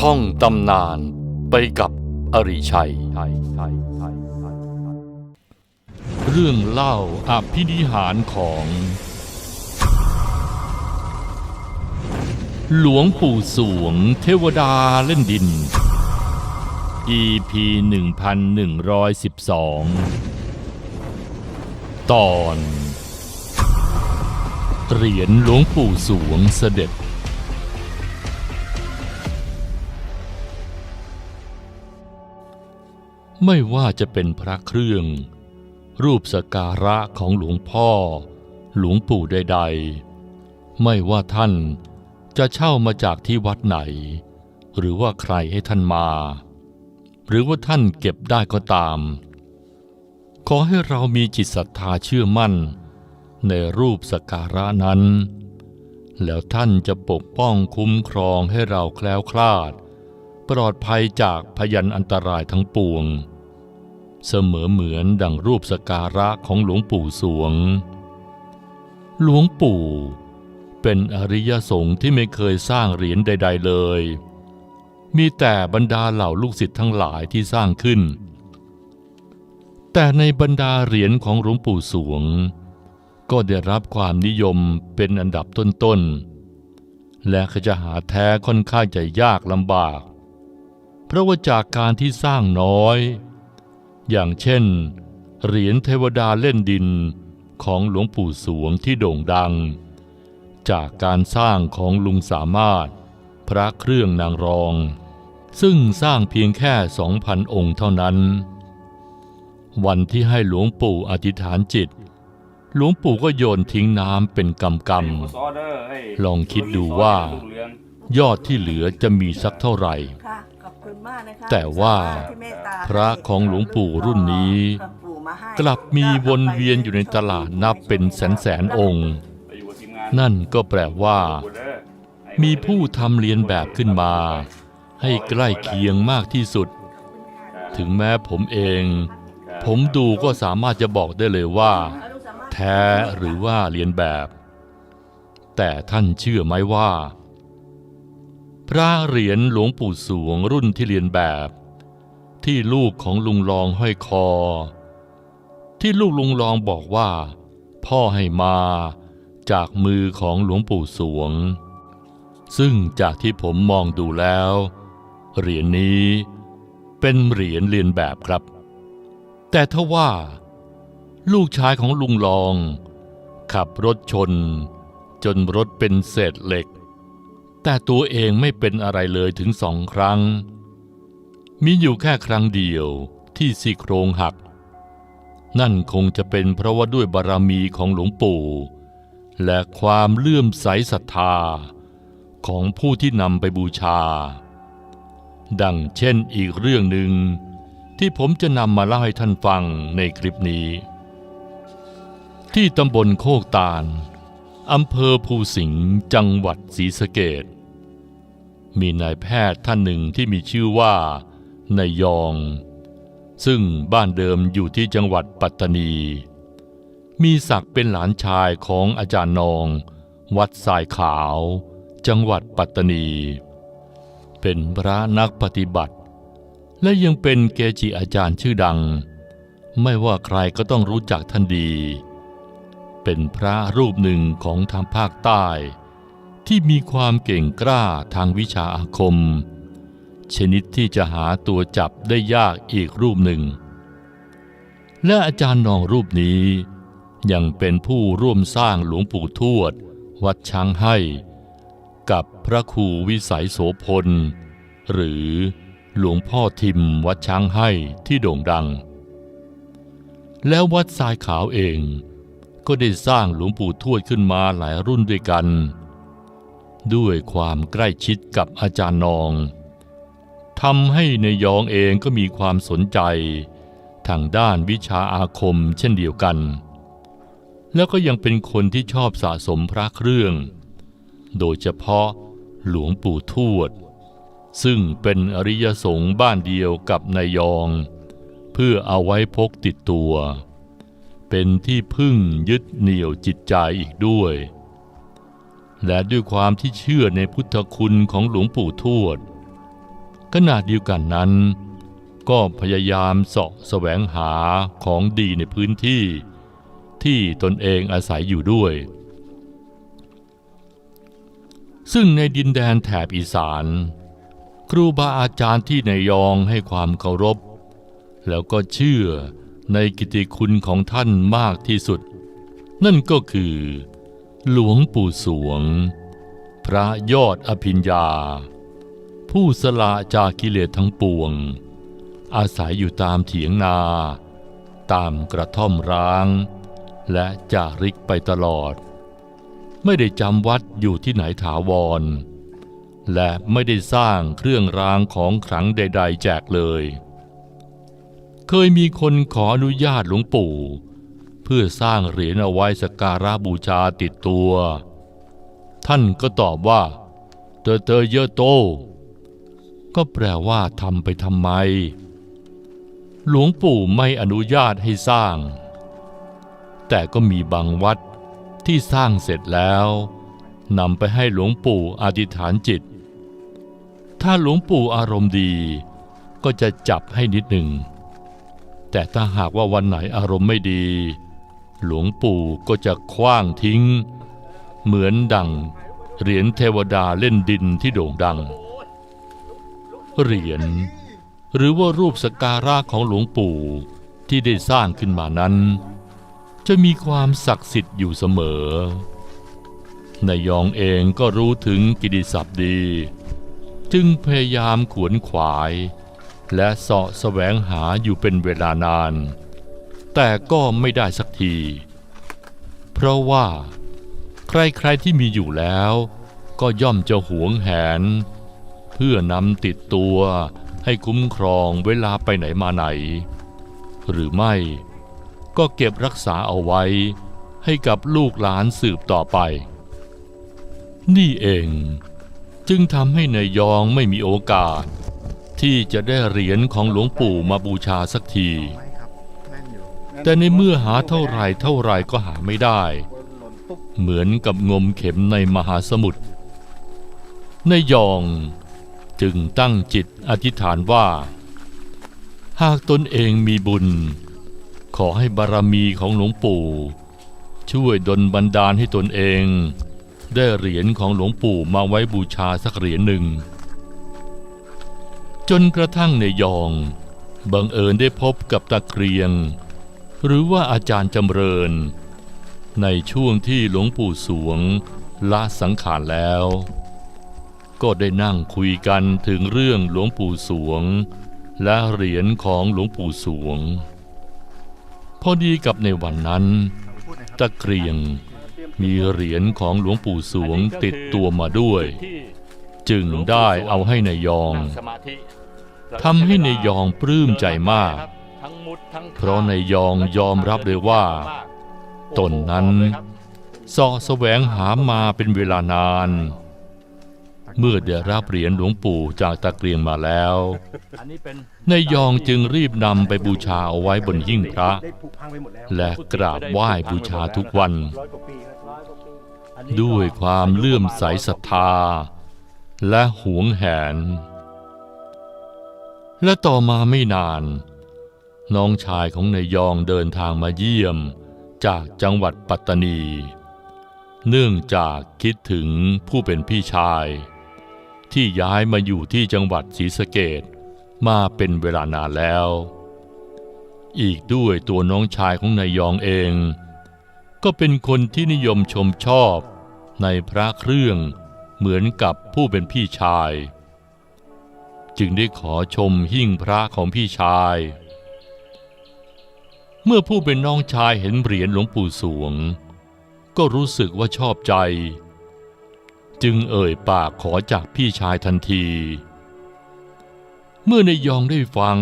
ท่องตำนานไปกับอริชัย เรื่องเล่าอภินิหารของ หลวงปู่สวงเทวดาเล่นดิน EP 1112 ตอน เหรียญหลวงปู่สวงเสด็จ ไม่ว่าจะเป็นพระเครื่อง รูปสการะของหลวงพ่อ หลวงปู่ใด ๆ ไม่ว่าท่านจะเช่ามาจากที่วัดไหน หรือว่าใครให้ท่านมา หรือว่าท่านเก็บได้ก็ตาม ขอให้เรามีจิตศรัทธาเชื่อมั่น ในรูปสการะนั้น แล้วท่านจะปกป้องคุ้มครองให้เราแคล้วคลาด ปลอดภัยจากพยันอันตรายทั้งปวง เสมอเหมือนดังรูปสการะของหลวงปู่สวง หลวงปู่ เป็นอริยสงฆ์ที่ไม่เคยสร้างเหรียญใด ๆ เลย มีแต่บรรดาเหล่าลูกศิษย์ทั้งหลายที่สร้างขึ้น แต่ในบรรดาเหรียญของหลวงปู่สวง ก็ได้รับความนิยมเป็นอันดับต้นๆและก็จะหาแท้ค่อนข้างจะยากลำบาก เพราะว่าจากการที่สร้างน้อย อย่างเช่น เหรียญเทวดาเล่นดินของหลวงปู่สวงที่โด่งดัง จากการสร้างของลุงสามารถ พระเครื่องนางรอง ซึ่งสร้างเพียงแค่2,000องค์เท่านั้น วันที่ให้หลวงปู่อธิษฐานจิต หลวงปู่ก็โยนทิ้งน้ำเป็นกำกำลองคิดดูว่ายอดที่เหลือจะมีสักเท่าไหร่ ค่ะขอบคุณมากนะคะแต่ว่าที่เมตตาพระของหลวงปู่รุ่นนี้พระปู่มาให้กลับมีวนเวียนอยู่ในตลาดนับเป็นแสนแสนๆองค์ นั่นก็แปลว่า มีผู้ทำเรียนแบบขึ้นมา ให้ใกล้เคียงมากที่สุด ถึงแม้ผมเอง ผมดูก็สามารถจะบอกได้เลยว่า แท้หรือว่าเรียนแบบ แต่ท่านเชื่อไหมว่า พระเหรียญหลวงปู่สวงรุ่นที่เรียนแบบ ที่ลูกของลุงลองห้อยคอ ที่ลูกลุงลองบอกว่า พ่อให้มาจากมือของหลวงปู่สวง ซึ่งจากที่ผมมองดูแล้ว เหรียญนี้เป็นเหรียญเรียนแบบครับ แต่ถ้าว่า ลูกชายของลุงลอง ขับรถชน จนรถเป็นเศษเหล็ก แต่ตัวเองไม่เป็นอะไรเลยถึงสองครั้ง มีอยู่แค่ครั้งเดียวที่ซี่โครงหัก นั่นคงจะเป็นเพราะว่าด้วยบารมีของหลวงปู่ และความเลื่อมใสศรัทธา ของผู้ที่นำไปบูชา ดังเช่นอีกเรื่องหนึ่งที่ผมจะนำมาเล่าให้ท่านฟังในคลิปนี้ ที่ตำบลโคกตาล อำเภอภูสิงห์จังหวัดศรีสะเกดมีนายแพทย์ท่านหนึ่งที่มีชื่อว่านายยอง ซึ่งบ้านเดิมอยู่ที่จังหวัดปัตตานี มีศักดิ์เป็นหลานชายของอาจารย์นอง วัดสายขาว จังหวัดปัตตานี เป็นพระนักปฏิบัติ และยังเป็นเกจิอาจารย์ชื่อดัง ไม่ว่าใครก็ต้องรู้จักท่านดี เป็นพระรูปหนึ่งของทางภาคใต้ ที่มีความเก่งกล้าทางวิชาอาคม ชนิดที่จะหาตัวจับได้ยากอีกรูปหนึ่ง และอาจารย์นองรูปนี้ยังเป็นผู้ร่วมสร้างหลวงปู่ทวด วัดช้างให้ กับพระครูวิสัยโสพล หรือหลวงพ่อทิมวัดช้างให้ที่โด่งดัง แล้ววัดทรายขาวเอง ก็ได้สร้างหลวงปู่ทวดขึ้นมาหลายรุ่นด้วยกัน ด้วยความใกล้ชิดกับอาจารย์นองทำให้ในยองเองก็มีความสนใจ ทางด้านวิชาอาคมเช่นเดียวกัน แล้วก็ยังเป็นคนที่ชอบสะสมพระเครื่อง โดยเฉพาะหลวงปู่ทวด ซึ่งเป็นอริยสงฆ์บ้านเดียวกับนายยอง เพื่อเอาไว้พกติดตัว เป็นที่พึ่งยึดเหนี่ยวจิตใจอีกด้วย และด้วยความที่เชื่อในพุทธคุณของหลวงปู่ทวดขณะเดียวกันนั้น ก็พยายามเสาะแสวงหาของดีในพื้นที่ ที่ตนเองอาศัยอยู่ด้วย ซึ่งในดินแดนแถบอีสาน ครูบาอาจารย์ที่ในยองให้ความเคารพ แล้วก็เชื่อ ในกิตติคุณของท่านมากที่สุด นั่นก็คือ หลวงปู่สวง พระยอดอภิญญา ผู้สละจากกิเลสทั้งปวง อาศัยอยู่ตามเถียงนา ตามกระท่อมร้าง และจาริกไปตลอด ไม่ได้จำวัดอยู่ที่ไหนถาวร และไม่ได้สร้างเครื่องรางของขลังใด ๆ แจกเลย เคยมีคนขออนุญาตหลวงปู่ เพื่อสร้างเหรียญเอาไว้สักการะบูชาติดตัว ท่านก็ตอบว่า เตอเตอเยอะโต ก็แปลว่าทำไปทำไม หลวงปู่ไม่อนุญาตให้สร้าง แต่ก็มีบางวัดที่สร้างเสร็จแล้วนำไปให้หลวงปู่อธิษฐานจิต ถ้าหลวงปู่อารมณ์ดี ก็จะจับให้นิดหนึ่ง แต่ถ้าหากว่าวันไหนอารมณ์ไม่ดี หลวงปู่ก็จะคว้างทิ้ง เหมือนดังเหรียญเทวดาเล่นดินที่โด่งดัง เหรียญหรือว่ารูปสการะของหลวงปู่ที่ได้สร้างขึ้นมานั้น จะมีความศักดิ์สิทธิ์อยู่เสมอนายยองเองก็รู้ถึงกิติศัพท์ดี จึงพยายามขวนขวาย และเสาะแสวงหาอยู่เป็นเวลานาน แต่ก็ไม่ได้สักที เพราะว่า ใครๆที่มีอยู่แล้ว ก็ย่อมจะหวงแหน เพื่อนำติดตัวให้คุ้มครองเวลาไปไหนมาไหน หรือไม่ก็เก็บรักษาเอาไว้ให้กับลูกหลานสืบต่อไป นี่เองจึงทำให้นายยองไม่มีโอกาส ที่จะได้เหรียญของหลวงปู่มาบูชาสักทีไม่ครับแน่นอยู่แต่ในเมื่อหาเท่าไหรเท่าไหรก็หาไม่ได้หล่นตุ๊บเหมือนกับงมเข็มในมหาสมุทรนายยองจึงตั้งจิตอธิษฐานว่า หากตนเองมีบุญ ขอให้บารมีของหลวงปู่ ช่วยดลบันดาลให้ตนเอง ได้เหรียญของหลวงปู่มาไว้บูชาสักเหรียญหนึ่ง จนกระทั่งในยอง บังเอิญได้พบกับตะเกรียง หรือว่าอาจารย์จำเริญ ในช่วงที่หลวงปู่สวงละสังขารแล้ว ก็ได้นั่งคุยกันถึงเรื่องหลวงปู่สวง และเหรียญของหลวงปู่สวง พอดีกับในวันนั้น ตะเกรียงมีเหรียญของหลวงปู่สวงติดตัวมาด้วย จึงได้เอาให้ในายยอง ทำให้ในายองปลื้มใจมาก เพราะในยองยอมรับเลยว่า ตนนั้นสาะแสวงหามาเป็นเวลานาน เมื่อได้รับเหรียญหลวงปู่จากตะเกรียงมาแล้วนายยองจึงรีบนำไปบูชาเอาไว้บนหิ้งพระ และกราบไหว้บูชาทุกวัน ด้วยความเลื่อมใสศรัทธา และหวงแหน และต่อมาไม่นาน น้องชายของนายยองเดินทางมาเยี่ยมจากจังหวัดปัตตานี เนื่องจากคิดถึงผู้เป็นพี่ชาย ที่ย้ายมาอยู่ที่จังหวัดศรีสะเกดมาเป็นเวลานานแล้ว อีกด้วยตัวน้องชายของนายยองเอง ก็เป็นคนที่นิยมชมชอบในพระเครื่องเหมือนกับผู้เป็นพี่ชาย จึงได้ขอชมหิ้งพระของพี่ชาย เมื่อผู้เป็นน้องชายเห็นเหรียญหลวงปู่สวง ก็รู้สึกว่าชอบใจ จึงเอ่ยปากขอจากพี่ชายทันที เมื่อนายยองได้ฟัง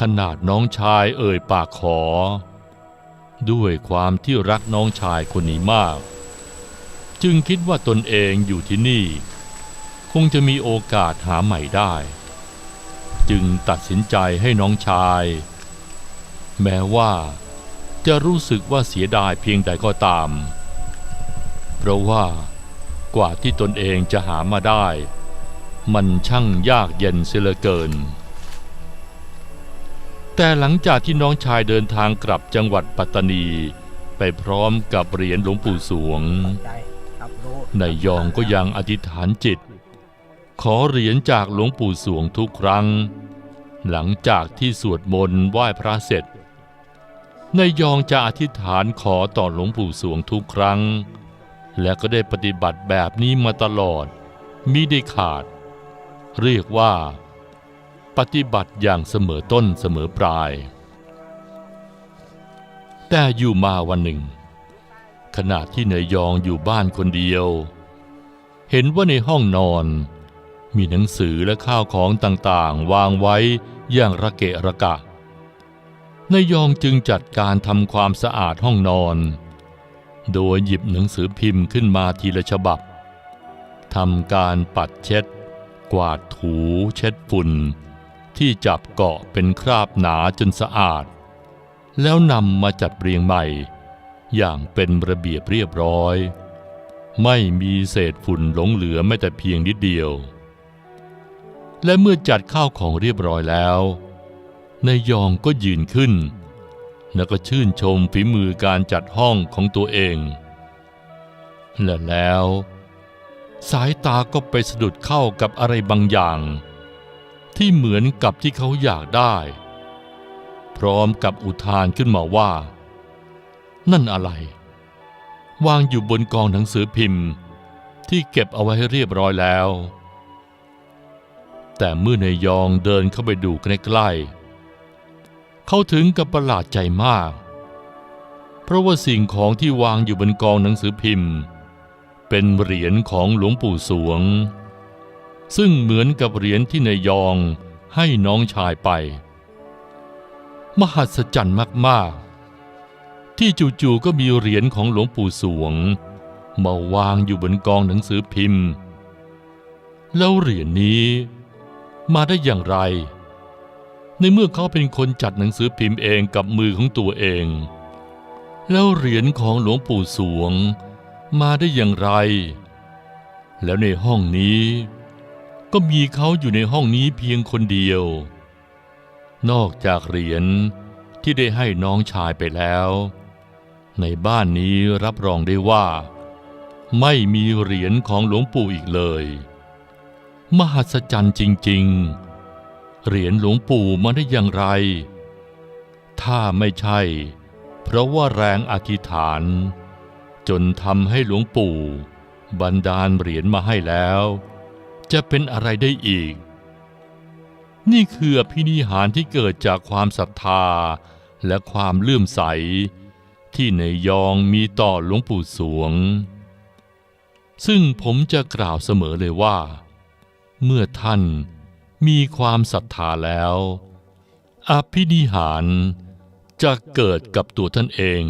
ขนาดน้องชายเอ่ยปากขอ ด้วยความที่รักน้องชายคนนี้มาก จึงคิดว่าตนเองอยู่ที่นี่ คงจะมีโอกาสหาใหม่ได้ จึงตัดสินใจให้น้องชาย แม้ว่าจะรู้สึกว่าเสียดายเพียงใดก็ตาม เพราะว่ากว่าที่ตนเองจะหามาได้ มันช่างยากเย็นเสียเหลือเกิน แต่หลังจากที่น้องชายเดินทางกลับจังหวัดปัตตานีไปพร้อมกับเหรียญหลวงปู่สวงใจครับโลนายยองก็ยังอธิษฐานจิต ขอเหรียญจากหลวงปู่สวงทุกครั้ง หลังจากที่สวดมนต์ไหว้พระเสร็จนายยองจะอธิษฐานขอต่อหลวงปู่สวงทุกครั้ง และก็ได้ปฏิบัติแบบนี้มาตลอดมิได้ขาด เรียกว่า ปฏิบัติอย่างเสมอต้นเสมอปลาย แต่อยู่มาวันหนึ่ง ขณะที่นายยองอยู่บ้านคนเดียว เห็นว่าในห้องนอน มีหนังสือและข้าวของต่างๆ วางไว้อย่างระเกะระกะนายยองจึงจัดการทำความสะอาดห้องนอน โดยหยิบหนังสือพิมพ์ขึ้นมาทีละฉบับทำการปัดเช็ด กวาดถูเช็ดฝุ่น ที่จับเกาะเป็นคราบหนาจนสะอาด แล้วนำมาจัดเรียงใหม่ อย่างเป็นระเบียบเรียบร้อย ไม่มีเศษฝุ่นหลงเหลือแม้แต่เพียงนิดเดียว และเมื่อจัดข้าวของเรียบร้อยแล้วนายยองก็ยืนขึ้น แล้วก็ชื่นชมฝีมือการจัดห้องของตัวเอง และแล้ว สายตาก็ไปสะดุดเข้ากับอะไรบางอย่าง ที่เหมือนกับที่เขาอยากได้ พร้อมกับอุทานขึ้นมาว่า นั่นอะไร วางอยู่บนกองหนังสือพิมพ์ ที่เก็บเอาไว้ให้เรียบร้อยแล้ว แต่เมื่อนายยองเดินเข้าไปดูใกล้ๆเขาถึงกับประหลาดใจมาก เพราะว่าสิ่งของที่วางอยู่บนกองหนังสือพิมพ์ เป็นเหรียญของหลวงปู่สวง ซึ่งเหมือนกับเหรียญที่นายยองให้น้องชายไป มหัศจรรย์มากๆ ที่จู่ๆก็มีเหรียญของหลวงปู่สวง มาวางอยู่บนกองหนังสือพิมพ์ แล้วเหรียญนี้ มาได้อย่างไร ในเมื่อเขาเป็นคนจัดหนังสือพิมพ์เองกับมือของตัวเอง แล้วเหรียญของหลวงปู่สวง มาได้อย่างไร แล้วในห้องนี้ ก็มีเขาอยู่ในห้องนี้เพียงคนเดียว นอกจากเหรียญที่ได้ให้น้องชายไปแล้ว ในบ้านนี้รับรองได้ว่า ไม่มีเหรียญของหลวงปู่อีกเลย มหัศจรรย์จริง ๆ เหรียญหลวงปู่มาได้อย่างไร ถ้าไม่ใช่ เพราะว่าแรงอธิษฐาน จนทำให้หลวงปู่ บันดาลเหรียญมาให้แล้ว จะเป็นอะไรได้อีก นี่คืออภินิหารที่เกิดจากความศรัทธาและความเลื่อมใส ที่ในยองมีต่อหลวงปู่สวง ซึ่งผมจะกล่าวเสมอเลยว่า เมื่อท่านมีความศรัทธาแล้ว อภินิหารจะเกิดกับตัวท่านเอง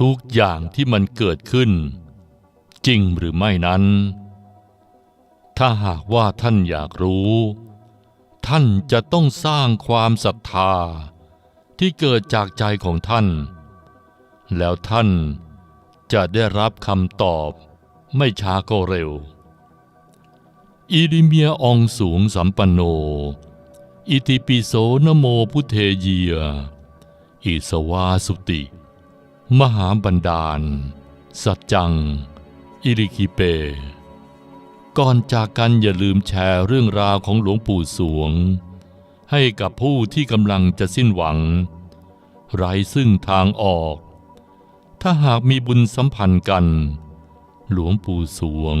ทุกอย่างที่มันเกิดขึ้น จริงหรือไม่นั้น ถ้าหากว่าท่านอยากรู้ ท่านจะต้องสร้างความศรัทธาที่เกิดจากใจของท่าน แล้วท่านจะได้รับคำตอบไม่ช้าก็เร็ว อิริเมียอองสูงสัมปันโน อิติปิโสนโมพุเทเยีย อิสวาสุติ มหาบันดาล สัจจัง อิริคิเป ก่อนจากกันอย่าลืมแชร์เรื่องราวของหลวงปู่สวง ให้กับผู้ที่กำลังจะสิ้นหวัง ไร้ซึ่งทางออก ถ้าหากมีบุญสัมพันธ์กัน หลวงปู่สวง